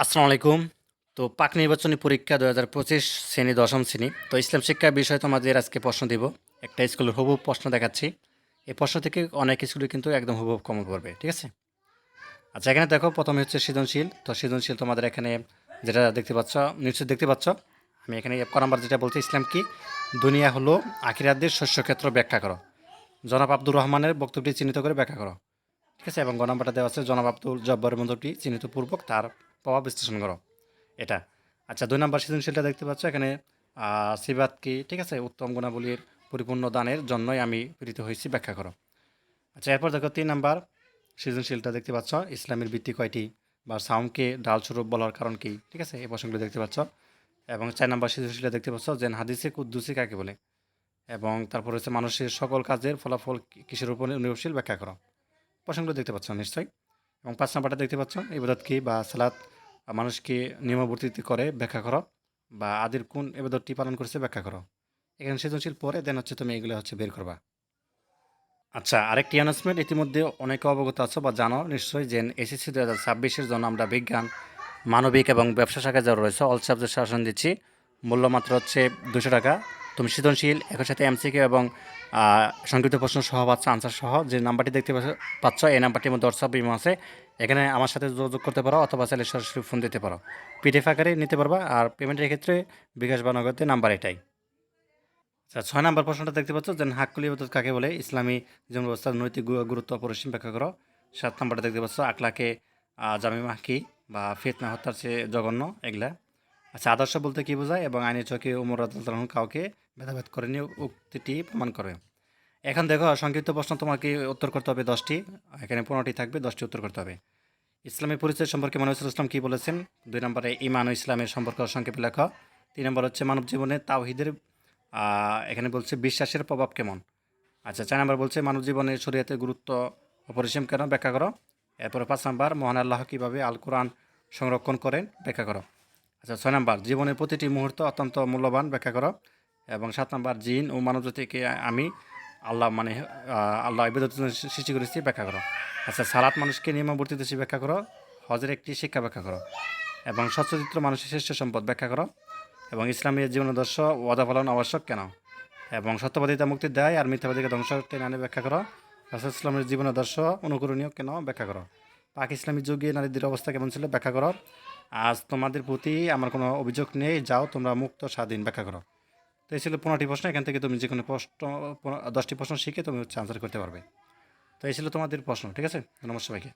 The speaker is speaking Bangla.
আসসালামু আলাইকুম। তো পাক নির্বাচনী পরীক্ষা দু হাজার পঁচিশ শ্রেণি দশম শ্রেণি। তো ইসলাম শিক্ষা বিষয়ে তোমাদের আজকে প্রশ্ন দিব। একটা স্কুলের হুবহু প্রশ্ন দেখাচ্ছি। এই প্রশ্ন থেকে অনেক স্কুলে কিন্তু একদম হুবহু কমন পড়বে, ঠিক আছে? আচ্ছা এখানে দেখো, প্রথমে হচ্ছে সৃজনশীল। তো সৃজনশীল তোমাদের এখানে যেটা দেখতে পাচ্ছ নিশ্চয় দেখতে পাচ্ছ, আমি এখানে ক নাম্বার যেটা বলছি, ইসলাম কি? দুনিয়া হলো আখিরাতদের শস্যক্ষেত্র ব্যাখ্যা করো। জনাব আব্দুর রহমানের বক্তব্যটি চিহ্নিত করে ব্যাখ্যা করো, ঠিক আছে? এবং গ দেওয়া আছে, জনাব আব্দুল জব্বরের মন্তব্যটি চিহ্নিত পূর্বক তার প্রভাব বিশ্লেষণ করো। এটা। আচ্ছা দুই নম্বর সৃজনশীলটা দেখতে পাচ্ছ এখানে আহ, সিবাত কি? ঠিক আছে উত্তম গুণাবলীর পরিপূর্ণ দানের জন্যই আমি প্রেরিত হয়েছি ব্যাখ্যা করো। আচ্ছা এরপর দেখো তিন নাম্বার সৃজনশীলটা দেখতে পাচ্ছ ইসলামের ভিত্তি কয়টি বা সাউমকে ডাল স্বরূপ বলার কারণ কী? ঠিক আছে এই প্রশ্নগুলো দেখতে পাচ্ছ। এবং চার নাম্বার সৃজনশীলটা দেখতে পাচ্ছ যে হাদিসে কুদ্দুসি কাকে বলে? এবং তারপর হচ্ছে মানুষের সকল কাজের ফলাফল কিসের উপর নির্ভরশীল? ব্যাখ্যা করো। প্রশ্নগুলো দেখতে পাচ্ছ নিশ্চয়ই। এবং পাঁচ নাম্বারটা দেখতে পাচ্ছ কি বা সালাত মানুষকে নিয়মাবর্তিত করে, ব্যাখ্যা করো বা আদির কোন এবাদতটি পালন করছে ব্যাখ্যা করো। এখানে সৃজনশীল পরে দেন হচ্ছে তুমি এগুলো হচ্ছে বের করবা। আচ্ছা আরেকটি অ্যানাউন্সমেন্ট ইতিমধ্যে অনেকে অবগত আছো বা জানো নিশ্চয়ই যে এসএসসি দু হাজার ছাব্বিশের জন্য আমরা বিজ্ঞান, মানবিক এবং ব্যবসা শাখায় যারা রয়েছে অল সাবজেক্ট শাসন দিচ্ছি। মূল্য মাত্র হচ্ছে দুশো টাকা। তুমি সৃজনশীল একই সাথে এমসিকে এবং সংক্ষিপ্ত প্রশ্ন সহ পাচ্ছ আনসার সহ যে নাম্বারটি দেখতে পাচ্ছ- এই নাম্বারটির মধ্যে হোয়াটসঅ্যাপ বিমা আছে। এখানে আমার সাথে যোগাযোগ করতে পারো অথবা চাইলে সরাসরি ফোন দিতে পারো। পিডিএফ আকারে নিতে পারবা আর পেমেন্টের ক্ষেত্রে বিকাশ বা নগদে নাম্বার এটাই। আচ্ছা ছয় নম্বর প্রশ্নটা দেখতে পাচ্ছ যে হাক্কুলি ইবাদত কাকে বলে? ইসলামী জীবন ব্যবস্থার নৈতিক গুরুত্ব অপরিসীম ব্যাখ্যা করো। সাত নম্বরটা দেখতে পাচ্ছ আকলাকে জামিমা কি বা ফিতনা হত্যার চেয়ে জঘন্য, এগুলা। আচ্ছা আদর্শ বলতে কী বোঝায় এবং আইনের চোখে উমর রাদিয়াল্লাহু কাউকে ভেদাভেদ করেনি উক্তিটি প্রমাণ করে। এখন দেখো, সংক্ষিপ্ত প্রশ্ন তোমাকে উত্তর করতে হবে দশটি। এখানে পনেরোটি থাকবে, দশটি উত্তর করতে হবে। ইসলামী পরিচয় সম্পর্কে মানুষুল ইসলাম কী বলেছেন? দুই নম্বরে, ইমান ইসলামের সম্পর্ক সংক্ষেপে লেখা। তিন নম্বর হচ্ছে, মানব জীবনে তাওহিদের এখানে বলছে বিশ্বাসের প্রভাব কেমন? আচ্ছা চার নম্বর বলছে, মানব জীবনে শরীয়তের গুরুত্ব অপরিসীম কেন? ব্যাখ্যা করো। এরপরে পাঁচ নম্বর, মহান আল্লাহ কীভাবে আল কোরআন সংরক্ষণ করেন? ব্যাখ্যা করো। আচ্ছা ছয় নম্বর, জীবনের প্রতিটি মুহূর্ত অত্যন্ত মূল্যবান। ব্যাখ্যা করো। এবং সাত নম্বর জিন ও মানব জাতিকে আমি আল্লাহ মানে আল্লাহ ইবাদতের জন্য সৃষ্টি করেছি, ব্যাখ্যা করো। আচ্ছা সালাত মানুষকে নিয়মাবর্তিত ব্যাখ্যা করো, হজের একটি শিক্ষা ব্যাখ্যা করো এবং সচ্চরিত্র মানুষের শ্রেষ্ঠ সম্পদ ব্যাখ্যা করো এবং ইসলামের জীবনাদর্শ ওয়াদা পালন আবশ্যক কেন? এবং সত্যবাদিতা মুক্তি দেয় আর মিথ্যাবাদীকে ধ্বংস টেনে আনে ব্যাখ্যা করো। রাসুল ইসলামের জীবনাদর্শ অনুকরণীয় কেন? ব্যাখ্যা করো। পাক ইসলামী যুগে নারীদের অবস্থা কেমন ছিল? ব্যাখ্যা করো। আজ তোমাদের প্রতি আমার কোনো অভিযোগ নেই, যাও তোমরা মুক্ত, স্বাধীন, ব্যাখ্যা করো। তো এই ছিল পনেরোটি প্রশ্ন, এখান থেকে তুমি যে কোনো প্রশ্ন দশটি প্রশ্ন শিখে তুমি হচ্ছে আনসার করতে পারবে। তো এই ছিল তোমাদের প্রশ্ন, ঠিক আছে? নমস্কার সবাইকে।